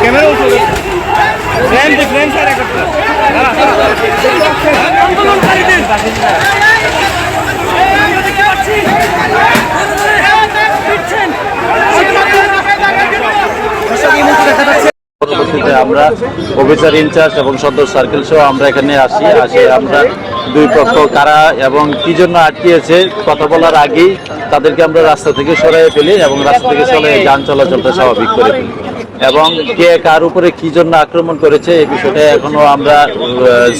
Camera উঠে friend friend sir একটা আন্দোলনকারীদের পরবর্তীতে আমরা অফিসার ইনচার্জ এবং সদর সার্কেল সহ আমরা এখানে আসি, আসে আমরা দুই পক্ষ কারা এবং কি জন্য আটকিয়েছে কথা বলার আগেই তাদেরকে আমরা রাস্তা থেকে সরাই ফেলি এবং রাস্তা থেকে চলে যান চলাচলটা স্বাভাবিক করে ফেলি। এবং কে কার উপরে কি জন্য আক্রমণ করেছে এই বিষয়টা এখনও আমরা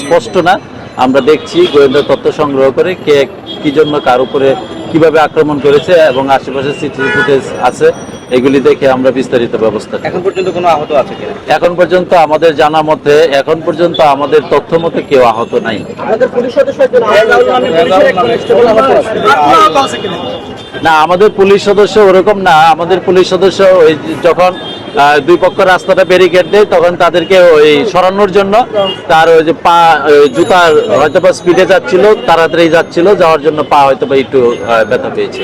স্পষ্ট না। আমরা দেখছি গোয়েন্দা তথ্য সংগ্রহ করে কে কি জন্য কার উপরে কীভাবে আক্রমণ করেছে এবং আশেপাশে সিসিটিভি ফুটেজ আছে এগুলি দেখে আমরা বিস্তারিত ব্যবস্থা এখন পর্যন্ত কোনো আহত আছে কিনা? এখন পর্যন্ত আমাদের জানা মতে এখন পর্যন্ত আমাদের তথ্য মতে কেউ আহত নাই। না আমাদের পুলিশ সদস্য ওরকম না। আমাদের পুলিশ সদস্য ওই যখন আহ, দুই পক্ষ রাস্তাটা ব্যারিকেড দেয় তখন তাদেরকে ওই সরানোর জন্য তার ওই যে পা ওই জুতার হয়তো বা স্পিডে যাচ্ছিল তাড়াতাড়ি যাচ্ছিল যাওয়ার জন্য পা হয়তো বা একটু আহ, ব্যথা পেয়েছে।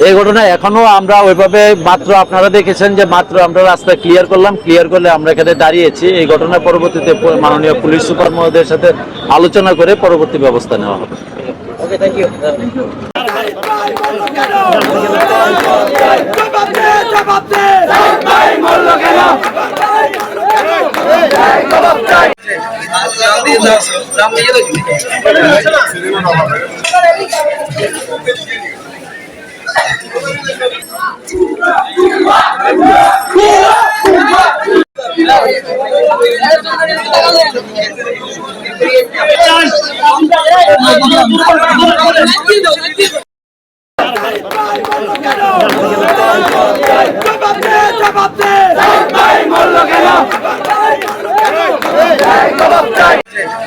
এই ঘটনা এখনও আমরা ওইভাবে মাত্র আপনারা দেখেছেন যে মাত্র আমরা রাস্তা ক্লিয়ার করলাম ক্লিয়ার করলে আমরা এখানে দাঁড়িয়েছি এই ঘটনার পরবর্তীতে মাননীয় পুলিশ সুপার মহোদয়ের সাথে আলোচনা করে পরবর্তী ব্যবস্থা নেওয়া হবে ওকে থ্যাংক ইউ জবাব দে জবাব দে ভাই মরলো কেন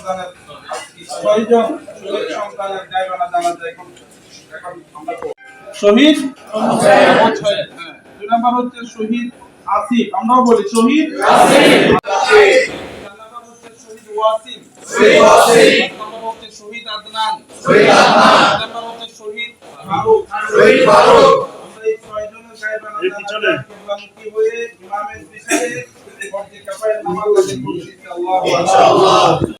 সন্তানের ছয়জন শহীদ সন্তানের গায়বানা জানা যায় এখন আমরা শহীদ? হ্যাঁ দুই নাম্বার হচ্ছে শহীদ আসিফ আমরাও বলি শহীদ আসিফ। চার নাম্বার শহীদ ওয়াসিম। পাঁচ নাম্বার শহীদ আদনান। ছয় নাম্বার শহীদ ফারুক। আমরা এই ছয়জনের গায়বানা জানা মুখী হয়ে ইমামের পিছনে নামাজ আল্লাহু আকবার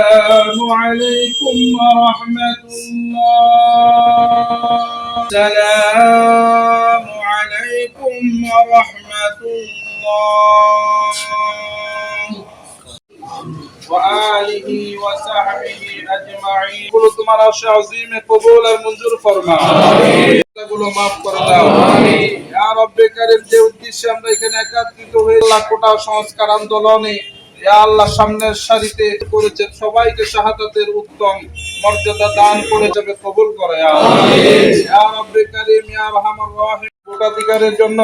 السلام عليكم ورحمة الله السلام عليكم ورحمة الله وآله وصحبه أجمعين গুলো তোমার আশা আজিমে কবুল আর মঞ্জুর ফরমা গুলো মাফ করে দাও ইয়া রব্বে কারীম যে উদ্দেশ্যে আমরা এখানে একত্রিত হয়ে আল্লাহ কোটা সংস্কার আন্দোলনে ইয়া আল্লাহ সামনের সারিতে করেছে সবাইকে শাহাদাতের উত্তম মর্যাদা দান করে যাবে কবুল করে। কোটাধিকারের জন্য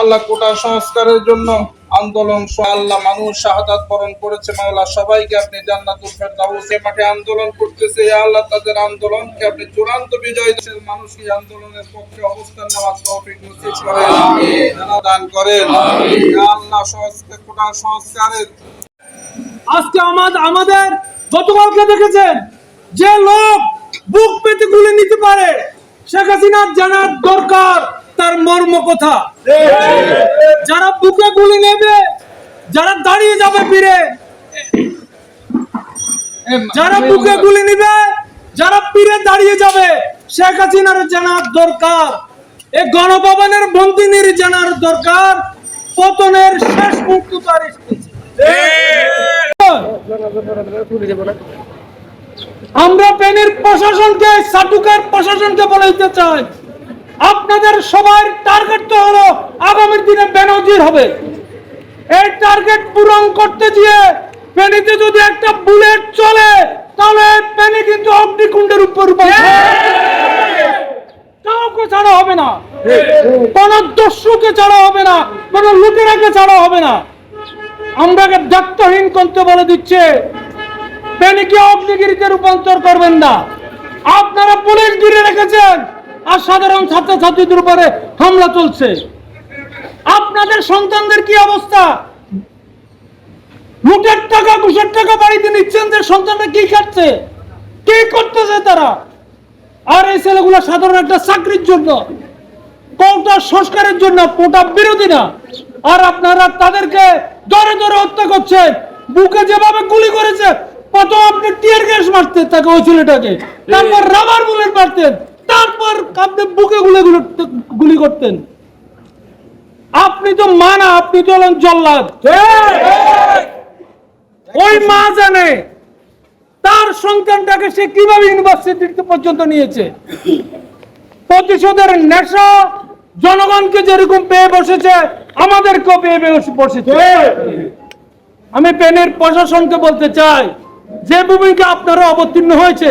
আল্লাহ কোটা সংস্কারের জন্য আন্দোলন আল্লাহ মানুষ শাহাদাত বরণ করেছে। মাওলা সবাইকে আপনি জান্নাতুল ফেরদাউস মাঠে আন্দোলন করতেছে। আল্লাহ তাদের আন্দোলনকে আপনি চূড়ান্ত বিজয় দেশের মানুষ এই আন্দোলনের পক্ষে অবস্থান নেওয়ার তৌফিক নসিব করেন। দান করেন। আল্লাহ সংস্কার কোটা সংস্কারের আজকে আমাদের আমাদের গতকালকে দেখেছেন যে লোক বুক পেতে গুলি নিতে পারে, শেখ হাসিনার জানার দরকার তার মর্ম কথা। যারা বুকে গুলি নেবে, যারা দাঁড়িয়ে যাবে ফিরে, যারা বুকে গুলি নিবে, যারা পীরে দাঁড়িয়ে যাবে, শেখ হাসিনার জানার দরকার। এই গণভবনের বন্দিনীর জানার দরকার। পতনের শেষ তার এসেছে আমরা পেনের প্রশাসনকে সাটুকার প্রশাসনকে বলে দিতে চাই। আপনাদের সবার টার্গেট তো হলো আগামী দিনে বেনজির হবে। এই টার্গেট পূরণ করতে গিয়ে পেনিতে যদি একটা বুলেট চলে তাহলে পেনি কিন্তু অগ্নিকুণ্ডের উপর কাউকে ছাড়া হবে না। কোন দস্যুকে ছাড়া হবে না কোন লুটেরাকে ছাড়া হবে না। আমরাকে দায়িত্বহীন করতে বলে দিচ্ছে পেনিকে অগ্নিগিরিতে রূপান্তর করবেন না। আপনারা পুলিশ ঘিরে রেখেছেন আর সাধারণ ছাত্রছাত্রীদের উপরে হামলা চলছে। আপনাদের সন্তানদের কি অবস্থা? লুটের টাকা, ঘুষের টাকা বাড়িতে নিচ্ছেন যে সন্তানরা কি খাচ্ছে? কি করতেছে তারা? আর এই ছেলেগুলো সাধারণ একটা চাকরির জন্য কোটা সংস্কারের জন্য কোটা বিরোধী না। আর আপনারা তাদেরকে দরে দরে হত্যা করছেন বুকে যেভাবে গুলি করেছে প্রথম আপনি টিয়ার গ্যাস মারতেন তাকে ওই ছেলেটাকে। তারপর রাবার বুলেট মারতেন। তারপর আপনি বুকে গুলি গুলি করতেন। আপনি তো মানা আপনি তো হলেন জল্লাদ। ওই মা জানে তার সন্তানটাকে সে কীভাবে ইউনিভার্সিটি পর্যন্ত নিয়েছে। প্রতিশোধের নেশা জনগণকে যেরকম পেয়ে বসেছে আমাদেরকেও পেয়ে বসে- বসেছে। আমি পেনের প্রশাসনকে বলতে চাই যে ভূমিকা আপনারা অবতীর্ণ হয়েছে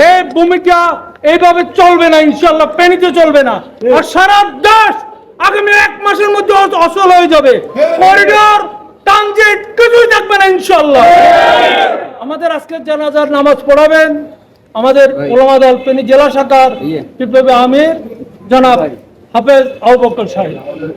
এই ভূমিকা এইভাবে চলবে না ইনশাল্লাহ পেনিতে চলবে না। আর সারা দেশ আগামী এক মাসের মধ্যে অ- অচল হয়ে যাবে। করিডোর ট্রানজিট কিছুই থাকবে না ইনশাল্লাহ আমাদের আজকে জানাজার নামাজ পড়াবেন। আমাদের ওলামা দল পেনি জেলা শাখার আমির। জনাব হাফেজ আবু বকর সাহেব।